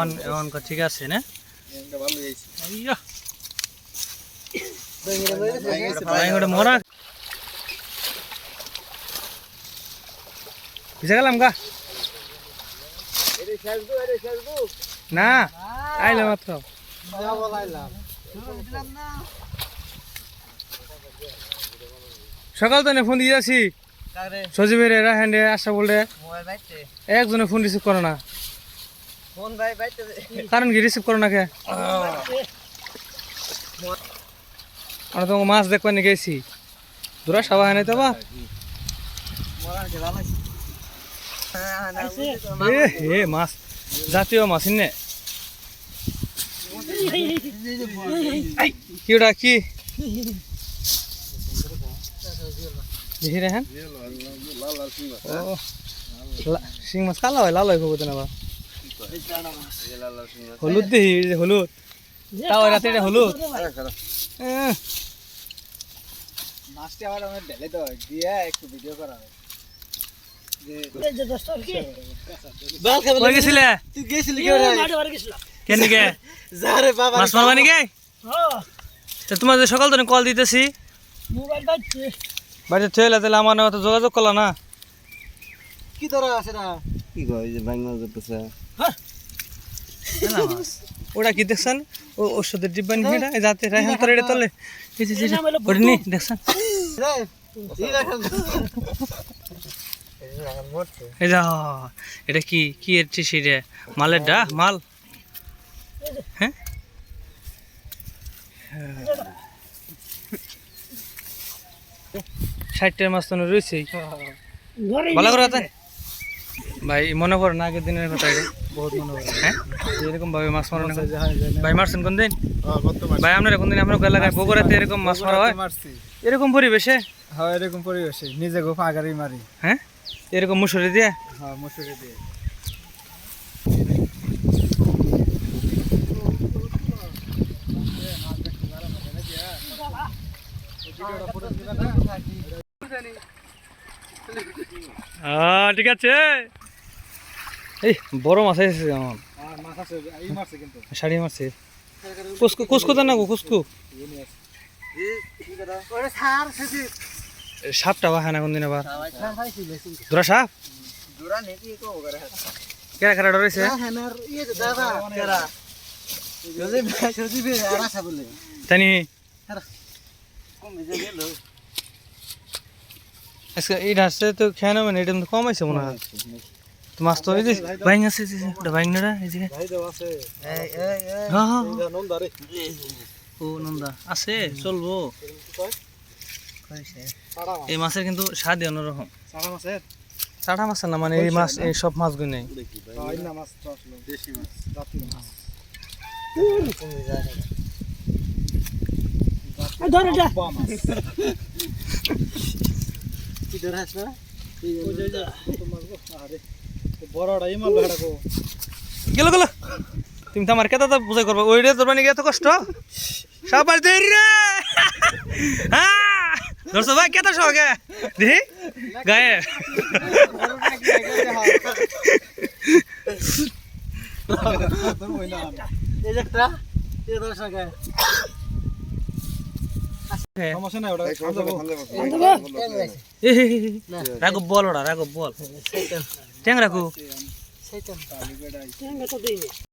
On on কর ঠিক আছে না? এটা ভালো হয়েছে আইয়া। ভাই গোটে মরা। ভিজে গেলাম গা। না আইলে মাত্র। সকাল তো ফোন দিয়ে কারে? সজীবের এরা হ্যান্ডে আসা বাইতে? একজনে ফোন রিসিভ করে না। ফোন কারণ কি রিসিভ করে না কে আমরা তো মাছ দেখবার নিয়ে গেছি। দূরা সাবা হয় নাই তো বা। মাছ। জাতীয় মাছ নে কি ওটা, কি? দেখি রে শিং মাছ কালা হয়, লাল হয় খুব না বা। হলুদ যে হলুদ। তাও রাতে এটা হলুদ? মাছটা আবার আমার ঢেলে দাও দিয়ে একটু ভিডিও করা তোমার যে সকাল ধরে কল দিতেছি। বাড়িতে থইলা তাহলে আমার যোগাযোগ করলা না? কি ধরা আছে না? কি কয় যে বাংলা যেতেছে ওটা কি দেখছেন? ও ওষুধের ডিব্বা নিয়ে এটা যাতে রাইহান তোর এটা তোলে। ওটা নি দেখছেন এই রাখান এই রাখান মরছে এই যা এটা কি কি এর টিসি রে? মালের ডা মাল? হ্যাঁ? ষাটটার মাছ তো রয়েছে ভালো করে ভাই মনে পড়ে না আগের দিনের কথা বহুত মনে পড়ে হ্যাঁ? এরকম ভাবে মাছ হয়। ভাই মারছেন কোন দিন? ভাই আপনারা কোন দিন আপনার এলাকায় বগুড়াতে এরকম মাছ মারা হয়? এরকম পরিবেশে? হ্যাঁ এরকম পরিবেশে। নিজে গো ফাগারি মারি। হ্যাঁ? এরকম মুসুরি দিয়ে? হ্যাঁ মশুরি দিয়ে। ঠিক আছে। এই বড় মাছ এসেছে আছে কিন্তু। শাড়ি মারছে কুসকু কুসকু দেন না গো কুসকু। ওরে সার সেদি সাপটা বা না কোনদিন আবার। সার খাইছিল ধরা সাপ? দুরা নেকি কেরা কেরা ডরেছে হেনার দাদা কেরা? যদি যদি বে আরা সাবলে তানি কম যে আজকে এই রাস্তায় তো খেয়ে নেবেন এটা তো কমাইছে মনে হয়। তো মাছ তো এই যে বাইং আছে এই যে, ওটা বাইং না এই যে ভাই দাও আছে এই এই এই হ্যাঁ হ্যাঁ হ্যাঁ। নন ও নন্দা। আছে চলবো। এই মাছের কিন্তু স্বাদ অন্যরকম। সাড়া মাছের? না মানে এই মাছ এই সব মাছগুলো নেই। মাছ তো আসলে। দেশি মাছ। জাতীয় মাছ। কমে যায় ধরে যা কি ধরে আস না বড়টা এই মাল ভাড়া কো গেল গেল। তুমি তো আমার কেতা তো বুঝাই করব ওই রে তোর মানে এত কষ্ট? সব বাড়িতে রে। হ্যাঁ ধরছো ভাই কেতা সহগে দেখি গায়ে। এই একটা এই দশ টাকা সমস্যা নাই ওটা এ, হে, হে, হে। রাঘব বল ওরা রাঘব বল। ট্যাং রাখু। সেইটান